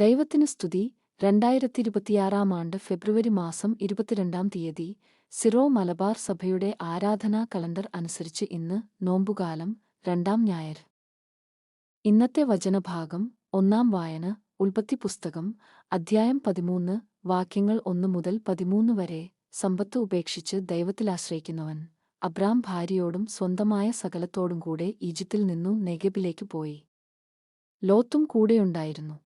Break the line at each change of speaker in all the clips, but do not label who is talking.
ദൈവത്തിന് സ്തുതി. രണ്ടായിരത്തി ഇരുപത്തിയാറാം ആണ്ട് ഫെബ്രുവരി മാസം ഇരുപത്തിരണ്ടാം തീയതി സിറോ മലബാർ സഭയുടെ ആരാധനാ കലണ്ടർ അനുസരിച്ച് ഇന്ന് നോമ്പുകാലം രണ്ടാം ഞായർ. ഇന്നത്തെ വചനഭാഗം ഒന്നാം വായന ഉൽപ്പത്തി പുസ്തകം അധ്യായം പതിമൂന്ന് വാക്യങ്ങൾ ഒന്ന് മുതൽ പതിമൂന്ന് വരെ സമ്പത്ത് ഉപേക്ഷിച്ച് ദൈവത്തിൽ ആശ്രയിക്കുന്നവൻ. അബ്രാം ഭാര്യയോടും സ്വന്തമായ സകലത്തോടും കൂടെ ഈജിപ്തിൽ നിന്നു നെഗബിലേക്ക് പോയി. ലോത്തും കൂടെയുണ്ടായിരുന്നു.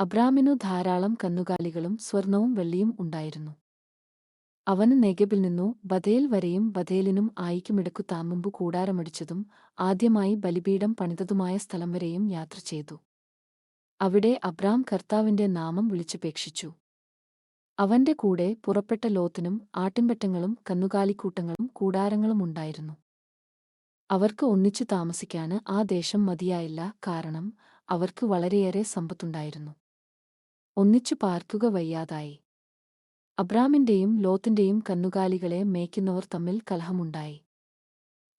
അബ്രാമിനു ധാരാളം കന്നുകാലികളും സ്വർണവും വെള്ളിയും ഉണ്ടായിരുന്നു. അവന് നെഗബിൽ നിന്നു ബദേൽ വരെയും ബദേലിനും ആയിക്കുമിടക്കു താമുമ്പു കൂടാരമടിച്ചതും ആദ്യമായി ബലിപീഠം പണിതതുമായ സ്ഥലം വരെയും യാത്ര ചെയ്തു. അവിടെ അബ്രാം കർത്താവിന്റെ നാമം വിളിച്ചപേക്ഷിച്ചു. അവന്റെ കൂടെ പുറപ്പെട്ട ലോത്തിനും ആട്ടിൻപറ്റങ്ങളും കന്നുകാലിക്കൂട്ടങ്ങളും കൂടാരങ്ങളുമുണ്ടായിരുന്നു അവർക്ക് ഒന്നിച്ചു താമസിക്കാന് ആ ദേശം മതിയായില്ല കാരണം അവർക്ക് വളരെയേറെ സമ്പത്തുണ്ടായിരുന്നു. ഒന്നിച്ചു പാർക്കുക വയ്യാതായി. അബ്രാമിന്റെയും ലോത്തിന്റെയും കന്നുകാലികളെ മേയ്ക്കുന്നവർ തമ്മിൽ കലഹമുണ്ടായി.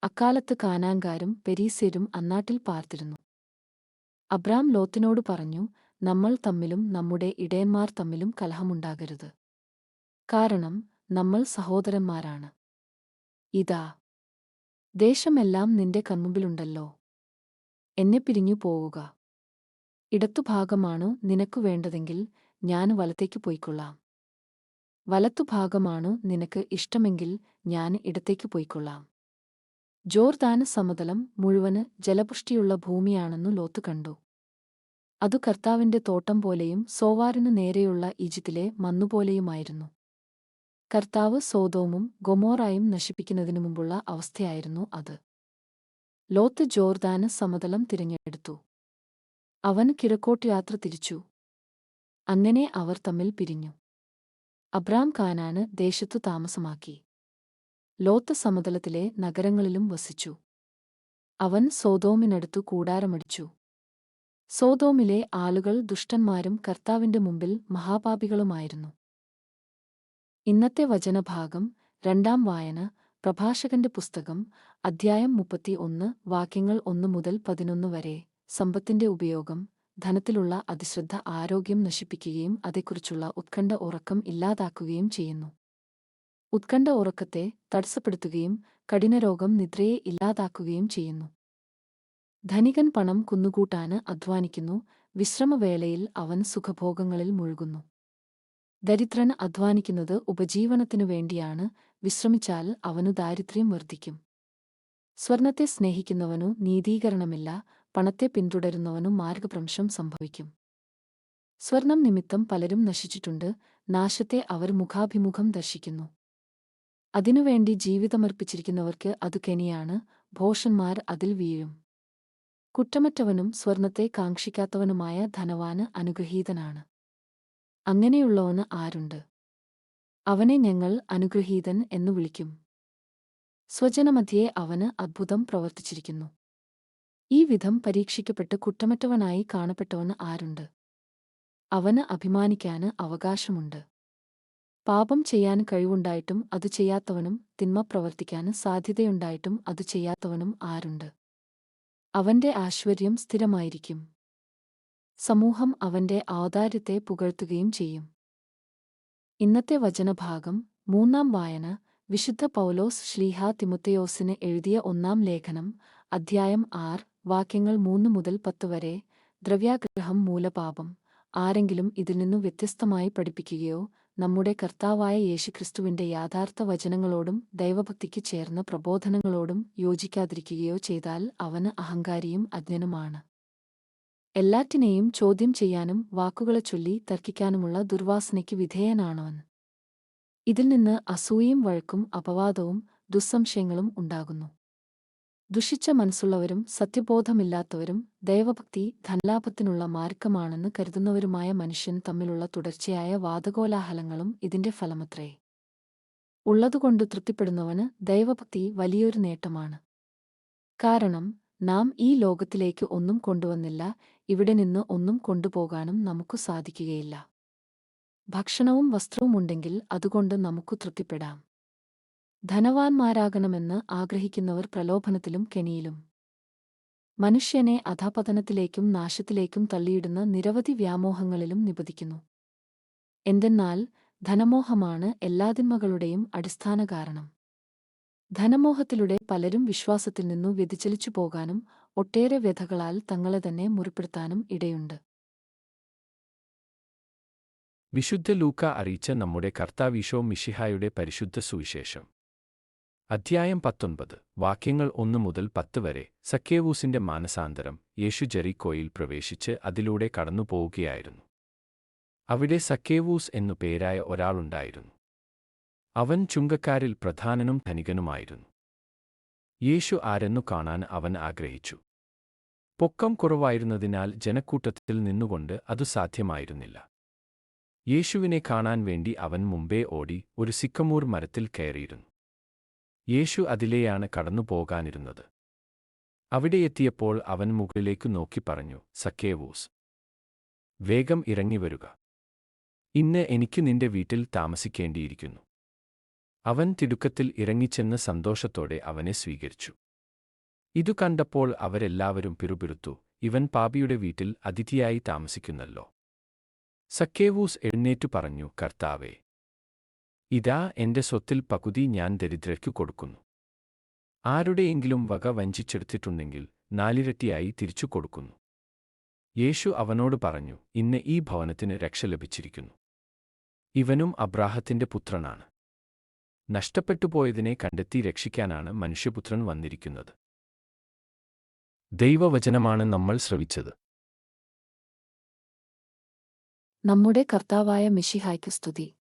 അക്കാലത്ത് കാനാങ്കാരും പെരീസ്യരും അന്നാട്ടിൽ പാർത്തിരുന്നു. അബ്രാം ലോത്തിനോട് പറഞ്ഞു നമ്മൾ തമ്മിലും നമ്മുടെ ഇടയന്മാർ തമ്മിലും കലഹമുണ്ടാകരുത്. കാരണം നമ്മൾ സഹോദരന്മാരാണ്. ഇതാ ദേശമെല്ലാം നിന്റെ കൺമുമ്പിലുണ്ടല്ലോ. എന്നെ പിരിഞ്ഞു പോവുക ഇടത്തുഭാഗമാണു നിനക്കു വേണ്ടതെങ്കിൽ ഞാൻ വലത്തേക്ക് പോയിക്കൊള്ളാം. വലത്തുഭാഗമാണു നിനക്ക് ഇഷ്ടമെങ്കിൽ ഞാൻ ഇടത്തേക്ക് പോയിക്കൊള്ളാം. ജോർദാന സമതലം മുഴുവൻ ജലപുഷ്ടിയുള്ള ഭൂമിയാണെന്നു ലോത്ത് കണ്ടു. അതു കർത്താവിന്റെ തോട്ടം പോലെയും സോവാറിനു നേരെയുള്ള ഈജിപ്തിലെ മന്നുപോലെയുമായിരുന്നു കർത്താവ് സോതോമും ഗൊമോറായും നശിപ്പിക്കുന്നതിനു മുമ്പുള്ള അവസ്ഥയായിരുന്നു അത്. ലോത്ത് ജോർദാന സമതലം തിരഞ്ഞെടുത്തു. അവൻ കിഴക്കോട്ട് യാത്ര തിരിച്ചു. അങ്ങനെ അവർ തമ്മിൽ പിരിഞ്ഞു. അബ്രാം ഖാനാന് ദേശത്തു താമസമാക്കി. ലോത്ത സമതലത്തിലെ നഗരങ്ങളിലും വസിച്ചു. അവൻ സോതോമിനടുത്തു കൂടാരമടിച്ചു. സോതോമിലെ ആളുകൾ ദുഷ്ടന്മാരും കർത്താവിന്റെ മുമ്പിൽ മഹാപാപികളുമായിരുന്നു. ഇന്നത്തെ വചനഭാഗം രണ്ടാം വായന പ്രഭാഷകന്റെ പുസ്തകം അധ്യായം മുപ്പത്തി ഒന്ന് വാക്യങ്ങൾ ഒന്നു മുതൽ പതിനൊന്ന് വരെ. സമ്പത്തിന്റെ ഉപയോഗം ധനത്തിലുള്ള അതിശ്രദ്ധ ആരോഗ്യം നശിപ്പിക്കുകയും അതേക്കുറിച്ചുള്ള ഉത്കണ്ഠ ഉറക്കം ഇല്ലാതാക്കുകയും ചെയ്യുന്നു. ഉത്കണ്ഠ ഉറക്കത്തെ തടസ്സപ്പെടുത്തുകയും കഠിനരോഗം നിദ്രയെ ഇല്ലാതാക്കുകയും ചെയ്യുന്നു. ധനികൻ പണം കുന്നുകൂട്ടാന് അധ്വാനിക്കുന്നു വിശ്രമവേളയിൽ അവൻ സുഖഭോഗങ്ങളിൽ മുഴുകുന്നു. ദരിദ്രൻ അധ്വാനിക്കുന്നത് ഉപജീവനത്തിനു വേണ്ടിയാണ് വിശ്രമിച്ചാൽ അവനു ദാരിദ്ര്യം വർദ്ധിക്കും. സ്വർണത്തെ സ്നേഹിക്കുന്നവനു നീതീകരണമില്ല പണത്തെ പിന്തുടരുന്നവനും മാർഗഭ്രംശം സംഭവിക്കും. സ്വർണം നിമിത്തം പലരും നശിച്ചിട്ടുണ്ട്. നാശത്തെ അവർ മുഖാഭിമുഖം ദർശിക്കുന്നു. അതിനുവേണ്ടി ജീവിതമർപ്പിച്ചിരിക്കുന്നവർക്ക് അതു കെനിയാണ് ഭോഷന്മാർ അതിൽ വീഴും. കുറ്റമറ്റവനും സ്വർണത്തെ കാക്ഷിക്കാത്തവനുമായ ധനവാന് അനുഗ്രഹീതനാണ്. അങ്ങനെയുള്ളവന് ആരുണ്ട്? അവനെ ഞങ്ങൾ അനുഗ്രഹീതൻ എന്നു വിളിക്കും. സ്വജനമധ്യേ അവന് അദ്ഭുതം പ്രവർത്തിച്ചിരിക്കുന്നു. ഈ വിധം പരീക്ഷിക്കപ്പെട്ട് കുറ്റമറ്റവനായി കാണപ്പെട്ടവന് ആരുണ്ട്? അവന് അഭിമാനിക്കാന് അവകാശമുണ്ട്. പാപം ചെയ്യാൻ കഴിവുണ്ടായിട്ടും അത് ചെയ്യാത്തവനും തിന്മ പ്രവർത്തിക്കാന് സാധ്യതയുണ്ടായിട്ടും അത് ചെയ്യാത്തവനും ആരുണ്ട്? അവന്റെ ആശ്വര്യം സ്ഥിരമായിരിക്കും. സമൂഹം അവന്റെ ഔദാര്യത്തെ പുകഴ്ത്തുകയും ചെയ്യും. ഇന്നത്തെ വചനഭാഗം മൂന്നാം വായന വിശുദ്ധ പൗലോസ് ശ്ലീഹ തിമുത്തയോസിന് എഴുതിയ ഒന്നാം ലേഖനം അധ്യായം ആർ വാക്യങ്ങൾ മൂന്ന് മുതൽ പത്ത് വരെ. ദ്രവ്യാഗ്രഹം മൂലപാപം. ആരെങ്കിലും ഇതിൽ നിന്നു വ്യത്യസ്തമായി പഠിപ്പിക്കുകയോ നമ്മുടെ കർത്താവായ യേശുക്രിസ്തുവിന്റെ യാഥാർത്ഥ വചനങ്ങളോടും ദൈവഭക്തിക്ക് ചേർന്ന പ്രബോധനങ്ങളോടും യോജിക്കാതിരിക്കുകയോ ചെയ്താൽ അവന് അഹങ്കാരിയും അജ്ഞനുമാണ്. എല്ലാറ്റിനെയും ചോദ്യം ചെയ്യാനും വാക്കുകളെ ചൊല്ലി തർക്കിക്കാനുമുള്ള ദുർവാസനയ്ക്ക് വിധേയനാണവൻ. ഇതിൽ നിന്ന് അസൂയയും വഴക്കും അപവാദവും ദുസ്സംശയങ്ങളും ഉണ്ടാകുന്നു. ദുഷിച്ച മനസ്സുള്ളവരും സത്യബോധമില്ലാത്തവരും ദൈവഭക്തി ധനലാഭത്തിനുള്ള മാർഗമാണെന്ന് കരുതുന്നവരുമായ മനുഷ്യൻ തമ്മിലുള്ള തുടർച്ചയായ വാദകോലാഹലങ്ങളും ഇതിന്റെ ഫലമത്രേ. ഉള്ളതുകൊണ്ട് തൃപ്തിപ്പെടുന്നവന് ദൈവഭക്തി വലിയൊരു നേട്ടമാണ്. കാരണം നാം ഈ ലോകത്തിലേക്ക് ഒന്നും കൊണ്ടുവന്നില്ല ഇവിടെ നിന്ന് ഒന്നും കൊണ്ടുപോകാനും നമുക്കു സാധിക്കുകയില്ല. ഭക്ഷണവും വസ്ത്രവുമുണ്ടെങ്കിൽ അതുകൊണ്ട് നമുക്കു തൃപ്തിപ്പെടാം. ധനവാന്മാരാകണമെന്ന് ആഗ്രഹിക്കുന്നവർ പ്രലോഭനത്തിലും കെണിയിലും. മനുഷ്യനെ അധാപതനത്തിലേക്കും നാശത്തിലേക്കും തള്ളിയിടുന്ന നിരവധി വ്യാമോഹങ്ങളിലും നിപതിക്കുന്നു. എന്തെന്നാൽ ധനമോഹമാണ് എല്ലാ തിന്മകളുടെയും അടിസ്ഥാന കാരണം. ധനമോഹത്തിലൂടെ പലരും വിശ്വാസത്തിൽ നിന്നു വ്യതിചലിച്ചു പോകാനും ഒട്ടേറെ വ്യഥകളാൽ തങ്ങളെ തന്നെ മുറിപ്പെടുത്താനും ഇടയുണ്ട്.
വിശുദ്ധ ലൂക്ക അറിയിച്ച നമ്മുടെ കർത്താവീശോ മിഷിഹായുടെ പരിശുദ്ധ സുവിശേഷം. അധ്യായം പത്തൊൻപത്. വാക്യങ്ങൾ ഒന്നു മുതൽ പത്ത് വരെ. സക്കേവൂസിന്റെ മാനസാന്തരം. യേശു ജെറിക്കോയിൽ പ്രവേശിച്ച് അതിലൂടെ കടന്നുപോവുകയായിരുന്നു. അവിടെ സക്കേവൂസ് എന്നു പേരായ ഒരാളുണ്ടായിരുന്നു. അവൻ ചുങ്കക്കാരിൽ പ്രധാനനും ധനികനുമായിരുന്നു. യേശു ആരെന്നു കാണാൻ അവൻ ആഗ്രഹിച്ചു. പൊക്കം കുറവായിരുന്നതിനാൽ ജനക്കൂട്ടത്തിൽ നിന്നുകൊണ്ട് അതു സാധ്യമായിരുന്നില്ല. യേശുവിനെ കാണാൻ വേണ്ടി അവൻ മുമ്പേ ഓടി ഒരു സിക്കമൂർ മരത്തിൽ കയറിയിരുന്നു. യേശു അതിലെയാണ് കടന്നുപോകാനിരുന്നത്. അവിടെ എത്തിയപ്പോൾ അവൻ മുകളിലേക്കു നോക്കി പറഞ്ഞു സക്കേവൂസ് വേഗം ഇറങ്ങിവരുക. ഇന്ന് എനിക്ക് നിന്റെ വീട്ടിൽ താമസിക്കേണ്ടിയിരിക്കുന്നു. അവൻ തിടുക്കത്തിൽ ഇറങ്ങിച്ചെന്ന് സന്തോഷത്തോടെ അവനെ സ്വീകരിച്ചു. ഇതു കണ്ടപ്പോൾ അവരെല്ലാവരും പിറുപിറുത്തു ഇവൻ പാപിയുടെ വീട്ടിൽ അതിഥിയായി താമസിക്കുന്നല്ലോ. സക്കേവൂസ് എഴുന്നേറ്റു പറഞ്ഞു കർത്താവേ ഇതാ എന്റെ സ്വത്തിൽ പകുതി ഞാൻ ദരിദ്രയ്ക്കു കൊടുക്കുന്നു. ആരുടെയെങ്കിലും വക വഞ്ചിച്ചെടുത്തിട്ടുണ്ടെങ്കിൽ നാലിരട്ടിയായി തിരിച്ചു കൊടുക്കുന്നു. യേശു അവനോട് പറഞ്ഞു ഇന്ന് ഈ ഭവനത്തിന് രക്ഷ ലഭിച്ചിരിക്കുന്നു. ഇവനും അബ്രാഹത്തിന്റെ പുത്രനാണ്. നഷ്ടപ്പെട്ടുപോയതിനെ കണ്ടെത്തി രക്ഷിക്കാനാണ് മനുഷ്യപുത്രൻ വന്നിരിക്കുന്നത്. ദൈവവചനമാണ് നമ്മൾ ശ്രവിച്ചത്.
നമ്മുടെ കർത്താവായ മിഷിഹായ്ക്ക് സ്തുതി.